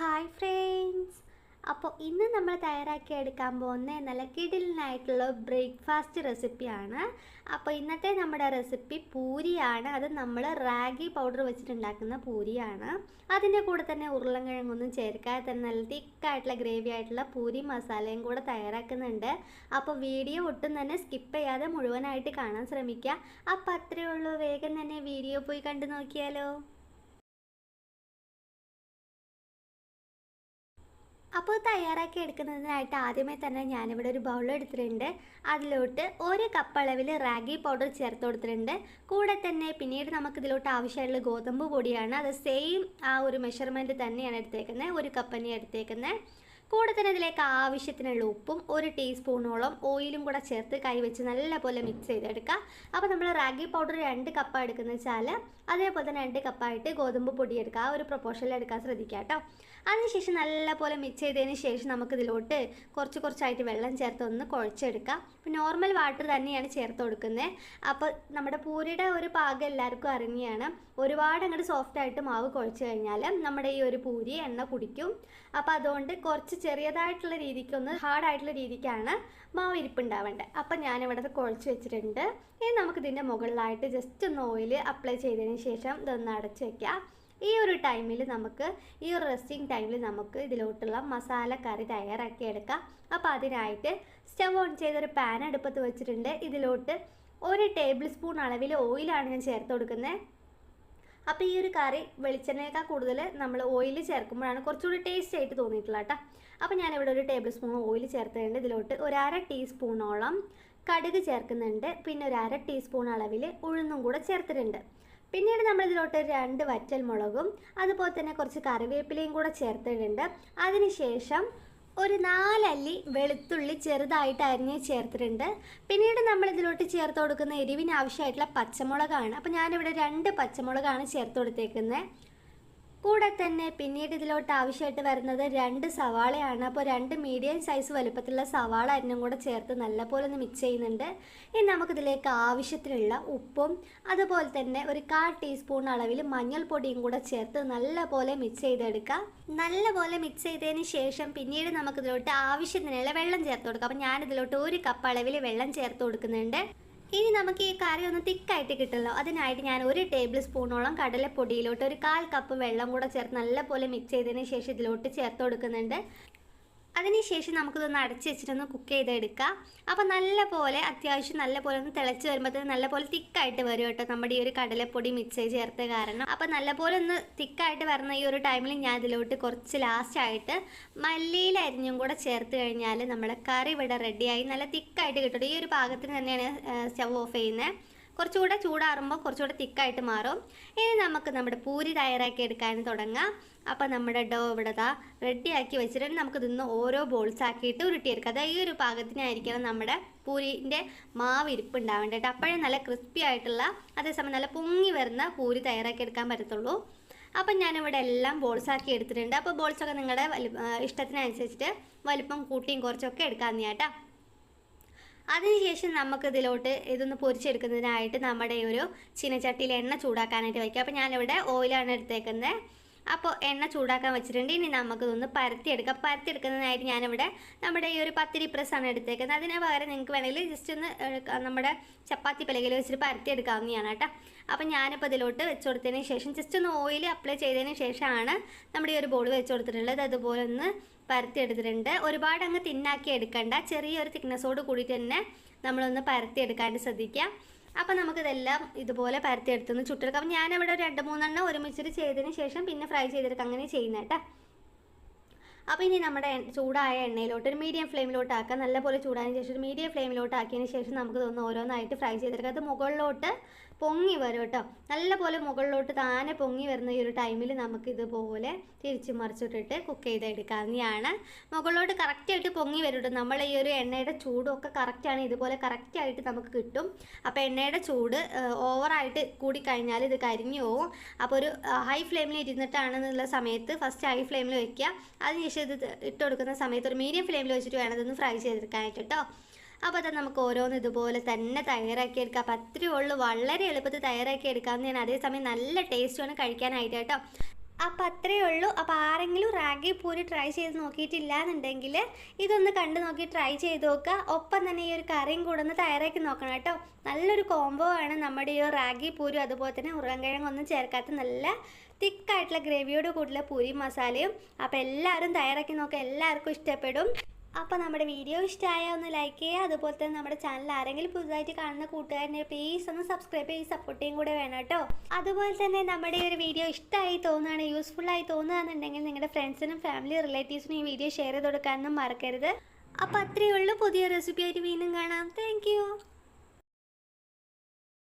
Hi friends. അപ്പോൾ ഇന്ന് നമ്മൾ തയ്യാറാക്കി എടുക്കാൻ പോകുന്ന നല്ല കിടിലിനായിട്ടുള്ള ബ്രേക്ക്ഫാസ്റ്റ് റെസിപ്പിയാണ്. അപ്പോൾ ഇന്നത്തെ നമ്മുടെ റെസിപ്പി പൂരിയാണ്. അത് നമ്മൾ റാഗി പൗഡർ വെച്ചിട്ടുണ്ടാക്കുന്ന പൂരിയാണ്. അതിന്റെ കൂടെ തന്നെ ഉരുളൻകിഴങ്ങൊന്നും ചേർക്കാതെ തന്നെ നല്ല തിക്കായിട്ടുള്ള ഗ്രേവി ആയിട്ടുള്ള പൂരി മസാലയും കൂടെ തയ്യാറാക്കുന്നുണ്ട്. അപ്പോൾ വീഡിയോ ഒട്ടും തന്നെ സ്കിപ്പ് ചെയ്യാതെ മുഴുവനായിട്ട് കാണാൻ ശ്രമിക്കുക. അപ്പോൾ അത്രയേ ഉള്ളൂ. വേഗം തന്നെ വീഡിയോ പോയി കണ്ടു നോക്കിയാലോ. അപ്പോൾ തയ്യാറാക്കി എടുക്കുന്നതിനായിട്ട് ആദ്യമേ തന്നെ ഞാനിവിടെ ഒരു ബൗൾ എടുത്തിട്ടുണ്ട്. അതിലോട്ട് ഒരു കപ്പ് അളവിൽ റാഗി പൗഡർ ചേർത്ത് കൊടുത്തിട്ടുണ്ട്. കൂടെ തന്നെ പിന്നീട് നമുക്ക് ഇതിലോട്ട് ഗോതമ്പ് പൊടിയാണ്. അത് സെയിം ആ ഒരു മെഷർമെന്റ് തന്നെയാണ് എടുത്തേക്കുന്നത്. ഒരു കപ്പ് തന്നെ എടുത്തേക്കുന്നത്. കൂടെ തന്നെ ഇതിലേക്ക് ആവശ്യത്തിനുള്ള ഉപ്പും ഒരു ടീസ്പൂണോളം ഓയിലും കൂടെ ചേർത്ത് കൈവച്ച് നല്ലപോലെ മിക്സ് ചെയ്തെടുക്കുക. അപ്പോൾ നമ്മൾ റാഗി പൗഡർ രണ്ട് കപ്പ് എടുക്കുന്ന വെച്ചാൽ അതേപോലെ തന്നെ രണ്ട് കപ്പായിട്ട് ഗോതമ്പ് പൊടി എടുക്കുക. ആ ഒരു പ്രൊപ്പോഷനിൽ എടുക്കാൻ ശ്രദ്ധിക്കുക കേട്ടോ. അതിനുശേഷം നല്ലപോലെ മിക്സ് ചെയ്തതിന് ശേഷം നമുക്കിതിലോട്ട് കുറച്ച് കുറച്ചായിട്ട് വെള്ളം ചേർത്ത് ഒന്ന് കുഴച്ചെടുക്കാം. ഇപ്പോൾ നോർമൽ വാട്ടർ തന്നെയാണ് ചേർത്ത് കൊടുക്കുന്നത്. അപ്പോൾ നമ്മുടെ പൂരിയുടെ ഒരു പാകം എല്ലാവർക്കും അറിഞ്ഞാണ്. ഒരുപാട് അങ്ങോട്ട് സോഫ്റ്റ് ആയിട്ട് മാവ് കുഴച്ച് കഴിഞ്ഞാൽ നമ്മുടെ ഈ ഒരു പൂരി എണ്ണ കുടിക്കും. അപ്പോൾ അതുകൊണ്ട് കുറച്ച് ചെറിയതായിട്ടുള്ള രീതിക്കൊന്ന് ഹാർഡായിട്ടുള്ള രീതിക്കാണ് മാവ് ഇരിപ്പുണ്ടാവേണ്ടത്. അപ്പോൾ ഞാനിവിടെ അത് കുഴച്ച് വെച്ചിട്ടുണ്ട്. ഇനി നമുക്കിതിന്റെ മുകളിലായിട്ട് ജസ്റ്റ് ഒന്ന് ഓയിൽ അപ്ലൈ ചെയ്തതിന് ശേഷം ഇതൊന്ന് അടച്ച് വെക്കാം. ഈ ഒരു ടൈമിൽ നമുക്ക് ഈ ഒരു റെസ്റ്റിംഗ് ടൈമിൽ നമുക്ക് ഇതിലോട്ടുള്ള മസാല കറി തയ്യാറാക്കി എടുക്കാം. അപ്പോൾ അതിനായിട്ട് സ്റ്റവ് ഓൺ ചെയ്തൊരു പാൻ അടുപ്പത്ത് വെച്ചിട്ടുണ്ട്. ഇതിലോട്ട് ഒരു ടേബിൾ സ്പൂൺ അളവിൽ ഓയിലാണ് ഞാൻ ചേർത്ത് കൊടുക്കുന്നത് അപ്പോൾ ഈ ഒരു കറി വെളിച്ചെണ്ണയേക്കാൾ കൂടുതൽ നമ്മൾ ഓയിൽ ചേർക്കുമ്പോഴാണ് കുറച്ചുകൂടി ടേസ്റ്റ് ആയിട്ട് തോന്നിയിട്ടുള്ളത് കേട്ടോ അപ്പോൾ ഞാനിവിടെ ഒരു ടേബിൾ സ്പൂൺ ഓയിൽ ചേർത്തിട്ടുണ്ട്. ഇതിലോട്ട് ഒരു അര ടീസ്പൂണോളം കടുക് ചേർക്കുന്നുണ്ട്. പിന്നെ ഒരു അര ടീസ്പൂൺ അളവിൽ ഉഴുന്നും കൂടെ ചേർത്തിട്ടുണ്ട്. പിന്നീട് നമ്മളിതിലോട്ട് രണ്ട് വറ്റൽ മുളകും അതുപോലെ തന്നെ കുറച്ച് കറിവേപ്പിലയും കൂടെ ചേർത്തിട്ടുണ്ട്. അതിനുശേഷം ഒരു നാലല്ലി വെളുത്തുള്ളി ചെറുതായിട്ട് അരിഞ്ഞ് ചേർത്തിട്ടുണ്ട്. പിന്നീട് നമ്മൾ ഇതിലോട്ട് ചേർത്ത് കൊടുക്കുന്ന എരിവിന് ആവശ്യമായിട്ടുള്ള പച്ചമുളകാണ്. അപ്പോൾ ഞാനിവിടെ രണ്ട് പച്ചമുളകാണ് ചേർത്ത് കൊടുത്തേക്കുന്നത് കൂടെ തന്നെ പിന്നീട് ഇതിലോട്ട് ആവശ്യമായിട്ട് വരുന്നത് രണ്ട് സവാളയാണ്. അപ്പോൾ രണ്ട് മീഡിയം സൈസ് വലുപ്പത്തിലുള്ള സവാള എന്നും കൂടെ ചേർത്ത് നല്ലപോലെ ഒന്ന് മിക്സ് ചെയ്യുന്നുണ്ട്. ഇനി നമുക്കിതിലേക്ക് ആവശ്യത്തിനുള്ള ഉപ്പും അതുപോലെ തന്നെ ഒരു കാൽ ടീസ്പൂൺ അളവിൽ മഞ്ഞൾപ്പൊടിയും കൂടെ ചേർത്ത് നല്ലപോലെ മിക്സ് ചെയ്തെടുക്കാം നല്ലപോലെ മിക്സ് ചെയ്തതിന് ശേഷം പിന്നീട് നമുക്കിതിലോട്ട് ആവശ്യത്തിനുള്ള വെള്ളം ചേർത്ത് കൊടുക്കാം. അപ്പോൾ ഞാനിതിലോട്ട് ഒരു കപ്പ് അളവിൽ വെള്ളം ചേർത്ത് കൊടുക്കുന്നുണ്ട്. ഇനി നമുക്ക് ഈ കറി ഒന്ന് തിക്കായിട്ട് കിട്ടുമല്ലോ അതിനായിട്ട് ഞാൻ ഒരു ടേബിൾ സ്പൂണോളം കടലപ്പൊടിയിലോട്ട് ഒരു കാൽ കപ്പ് വെള്ളം കൂടെ ചേർത്ത് നല്ലപോലെ മിക്സ് ചെയ്തതിന് ശേഷം ഇതിലോട്ട് ചേർത്ത് കൊടുക്കുന്നുണ്ട്. അതിനുശേഷം നമുക്കിതൊന്ന് അടച്ച് വെച്ചിട്ടൊന്ന് കുക്ക് ചെയ്തെടുക്കാം. അപ്പോൾ നല്ല പോലെ അത്യാവശ്യം നല്ല പോലെ ഒന്ന് തിളച്ച് വരുമ്പോഴത്തേന് നല്ല പോലെ തിക്കായിട്ട് വരും കേട്ടോ നമ്മുടെ ഈ ഒരു കടലപ്പൊടി മിക്സ് ചേർത്ത കാരണം. അപ്പോൾ നല്ല പോലെ ഒന്ന് തിക്കായിട്ട് വരുന്ന ഈ ഒരു ടൈമിൽ ഞാൻ ഇതിലോട്ട് കുറച്ച് ലാസ്റ്റായിട്ട് മല്ലിയിൽ അരിഞ്ഞും കൂടെ ചേർത്ത് കഴിഞ്ഞാൽ നമ്മുടെ കറി ഇവിടെ റെഡിയായി നല്ല തിക്കായിട്ട് കിട്ടും. ഈ ഒരു പാകത്തിന് തന്നെയാണ് സ്റ്റവ് ഓഫ് ചെയ്യുന്നത് കുറച്ചുകൂടെ ചൂടാറുമ്പോൾ കുറച്ചുകൂടെ തിക്കായിട്ട് മാറും. ഇനി നമുക്ക് നമ്മുടെ പൂരി തയ്യാറാക്കി എടുക്കാൻ തുടങ്ങാം. അപ്പോൾ നമ്മുടെ ഡോ ഇവിടെ ദാ റെഡിയാക്കി വെച്ചിട്ട് നമുക്ക് ഇതൊന്ന് ഓരോ ബോൾസ് ആക്കിയിട്ട് ഉരുട്ടിയെടുക്കാം. അതായത് ഈ ഒരു പാകത്തിനായിരിക്കണം നമ്മുടെ പൂരിന്റെ മാവ് ഇരിപ്പ് ഉണ്ടാവേണ്ടത് അപ്പോഴേ നല്ല ക്രിസ്പി ആയിട്ടുള്ള അതേസമയം നല്ല പൊങ്ങി വരുന്ന പൂരി തയ്യാറാക്കി എടുക്കാൻ പറ്റത്തുള്ളൂ. അപ്പം ഞാനിവിടെ എല്ലാം ബോൾസ് ആക്കി എടുത്തിട്ടുണ്ട്. അപ്പോൾ ബോൾസൊക്കെ നിങ്ങളുടെ ഇഷ്ടത്തിനനുസരിച്ചിട്ട് വലിപ്പം കൂട്ടിയും കുറച്ചൊക്കെ എടുക്കാമെന്ന് ചേട്ടാ അതിനുശേഷം നമുക്ക് ഇതിലോട്ട് ഇതൊന്ന് പൊരിച്ചെടുക്കുന്നതിനായിട്ട് നമ്മുടെ ഒരു ചീനച്ചട്ടിയിൽ എണ്ണ ചൂടാക്കാനായിട്ട് വയ്ക്കുക. അപ്പോൾ ഞാനിവിടെ ഓയിലാണ് എടുത്തേക്കുന്നത്. അപ്പോൾ എണ്ണ ചൂടാക്കാൻ വെച്ചിട്ടുണ്ട്. ഇനി നമുക്കിതൊന്ന് പരത്തിയെടുക്കാം. പരത്തിയെടുക്കുന്നതിനായിട്ട് ഞാനിവിടെ നമ്മുടെ ഈ ഒരു പത്തിരി പ്രസ്സാണ് എടുത്തേക്കുന്നത്. അതിന് പകരം നിങ്ങൾക്ക് വേണമെങ്കിൽ ജസ്റ്റ് ഒന്ന് നമ്മുടെ ചപ്പാത്തി പലകയിൽ വെച്ചിട്ട് പരത്തിയെടുക്കാവുന്നതാണ് കേട്ടോ. അപ്പോൾ ഞാനിപ്പോൾ ഇതിലോട്ട് വെച്ച് കൊടുത്തതിന് ശേഷം ജസ്റ്റ് ഒന്ന് ഓയിൽ അപ്ലൈ ചെയ്തതിന് ശേഷമാണ് നമ്മുടെ ഈ ഒരു ബോൾ വെച്ച് കൊടുത്തിട്ടുള്ളത്. അതുപോലെ ഒന്ന് പരത്തിയെടുത്തിട്ടുണ്ട്. ഒരുപാട് അങ്ങ് തിന്നാക്കി എടുക്കണ്ട. ചെറിയൊരു തിക്നെസ്സോട് കൂടി തന്നെ നമ്മളൊന്ന് പരത്തിയെടുക്കാണ്ട് ശ്രദ്ധിക്കാം. അപ്പോൾ നമുക്കിതെല്ലാം ഇതുപോലെ പരത്തി എടുത്തുനിന്ന് ചുട്ടെടുക്കാം. അപ്പം ഞാനിവിടെ രണ്ട് മൂന്നെണ്ണം ഒരുമിച്ചിട്ട് ചെയ്തതിന് ശേഷം പിന്നെ ഫ്രൈ ചെയ്തെടുക്കാം. അങ്ങനെ ചെയ്യുന്നത് കേട്ടോ അപ്പോൾ ഇനി നമ്മുടെ ചൂടായ എണ്ണയിലോട്ട് ഒരു മീഡിയം ഫ്ലെയിമിലോട്ട് ആക്കാം. നല്ലപോലെ ചൂടായതിന് ശേഷം ഒരു മീഡിയം ഫ്ലെയിമിലോട്ട് ആക്കിയതിന് ശേഷം നമുക്ക് തോന്നുന്നു ഓരോന്നായിട്ട് ഫ്രൈ ചെയ്തെടുക്കാം. അത് മുകളിലോട്ട് പൊങ്ങി വരും കേട്ടോ. നല്ലപോലെ മുകളിലോട്ട് താനെ പൊങ്ങി വരുന്ന ഈ ഒരു ടൈമിൽ നമുക്ക് ഇതുപോലെ തിരിച്ചു മറിച്ചിട്ടിട്ട് കുക്ക് ചെയ്തെടുക്കാവുന്നതാണ് മുകളിലോട്ട് കറക്റ്റായിട്ട് പൊങ്ങി വരും കേട്ടോ. നമ്മൾ ഈ ഒരു എണ്ണയുടെ ചൂടും ഒക്കെ കറക്റ്റാണ് ഇതുപോലെ കറക്റ്റായിട്ട് നമുക്ക് കിട്ടും. അപ്പോൾ എണ്ണയുടെ ചൂട് ഓവറായിട്ട് കൂടിക്കഴിഞ്ഞാൽ ഇത് കരിഞ്ഞു പോകും അപ്പോൾ ഒരു ഹൈ ഫ്ലെയിമിൽ ഇരുന്നിട്ടാണെന്നുള്ള സമയത്ത് ഫസ്റ്റ് ഹൈ ഫ്ലെയിമിൽ വയ്ക്കുക അതിനുശേഷം ഇത് ഇട്ട് കൊടുക്കുന്ന സമയത്ത് ഒരു മീഡിയം ഫ്ലെയിമിൽ വെച്ചിട്ട് വേണം ഇതൊന്ന് ഫ്രൈ ചെയ്തെടുക്കാനായിട്ട് കേട്ടോ. അപ്പോൾ അത് നമുക്ക് ഓരോന്ന് ഇതുപോലെ തന്നെ തയ്യാറാക്കി എടുക്കാം അപ്പം അത്രയേ ഉള്ളൂ. വളരെ എളുപ്പത്തിൽ തയ്യാറാക്കി എടുക്കാമെന്ന് ഞാൻ അതേസമയം നല്ല ടേസ്റ്റുമാണ് കഴിക്കാനായിട്ട് കേട്ടോ. അപ്പം അത്രയേ ഉള്ളൂ. അപ്പോൾ ആരെങ്കിലും റാഗി പൂരി ട്രൈ ചെയ്ത് നോക്കിയിട്ടില്ല എന്നുണ്ടെങ്കിൽ ഇതൊന്ന് കണ്ടു നോക്കി ട്രൈ ചെയ്ത് നോക്കുക. ഒപ്പം തന്നെ ഈ ഒരു കറിയും കൂടെ ഒന്ന് തയ്യാറാക്കി നോക്കണം കേട്ടോ. നല്ലൊരു കോംബോ ആണ് നമ്മുടെ ഈ റാഗി പൂരി. അതുപോലെ തന്നെ ഉരുളൻകിഴങ്ങൊന്നും ചേർക്കാത്ത നല്ല തിക്കായിട്ടുള്ള ഗ്രേവിയോട് കൂടിയുള്ള പൂരി മസാലയും. അപ്പോൾ എല്ലാവരും തയ്യാറാക്കി നോക്കുക എല്ലാവർക്കും ഇഷ്ടപ്പെടും. അപ്പോൾ നമ്മുടെ വീഡിയോ ഇഷ്ടമായ ഒന്ന് ലൈക്ക് ചെയ്യുക. അതുപോലെ തന്നെ നമ്മുടെ ചാനൽ ആരെങ്കിലും പുതുതായിട്ട് കാണുന്ന കൂട്ടുകാരനെ പ്ലീസ് ഒന്ന് സബ്സ്ക്രൈബ് ചെയ്ത് സപ്പോർട്ട് ചെയ്യും കൂടെ വേണം കേട്ടോ. അതുപോലെ തന്നെ നമ്മുടെ ഈ ഒരു വീഡിയോ ഇഷ്ടമായി തോന്നുകയാണ് യൂസ്ഫുൾ ആയി തോന്നുകയാണെന്നുണ്ടെങ്കിൽ നിങ്ങളുടെ ഫ്രണ്ട്സിനും ഫാമിലി റിലേറ്റീവ്സിനും ഈ വീഡിയോ ഷെയർ ചെയ്ത് കൊടുക്കാനൊന്നും മറക്കരുത്. അപ്പോൾ അത്രയേ ഉള്ളൂ. പുതിയ റെസിപ്പി ആയിട്ട് വീണ്ടും കാണാം. താങ്ക്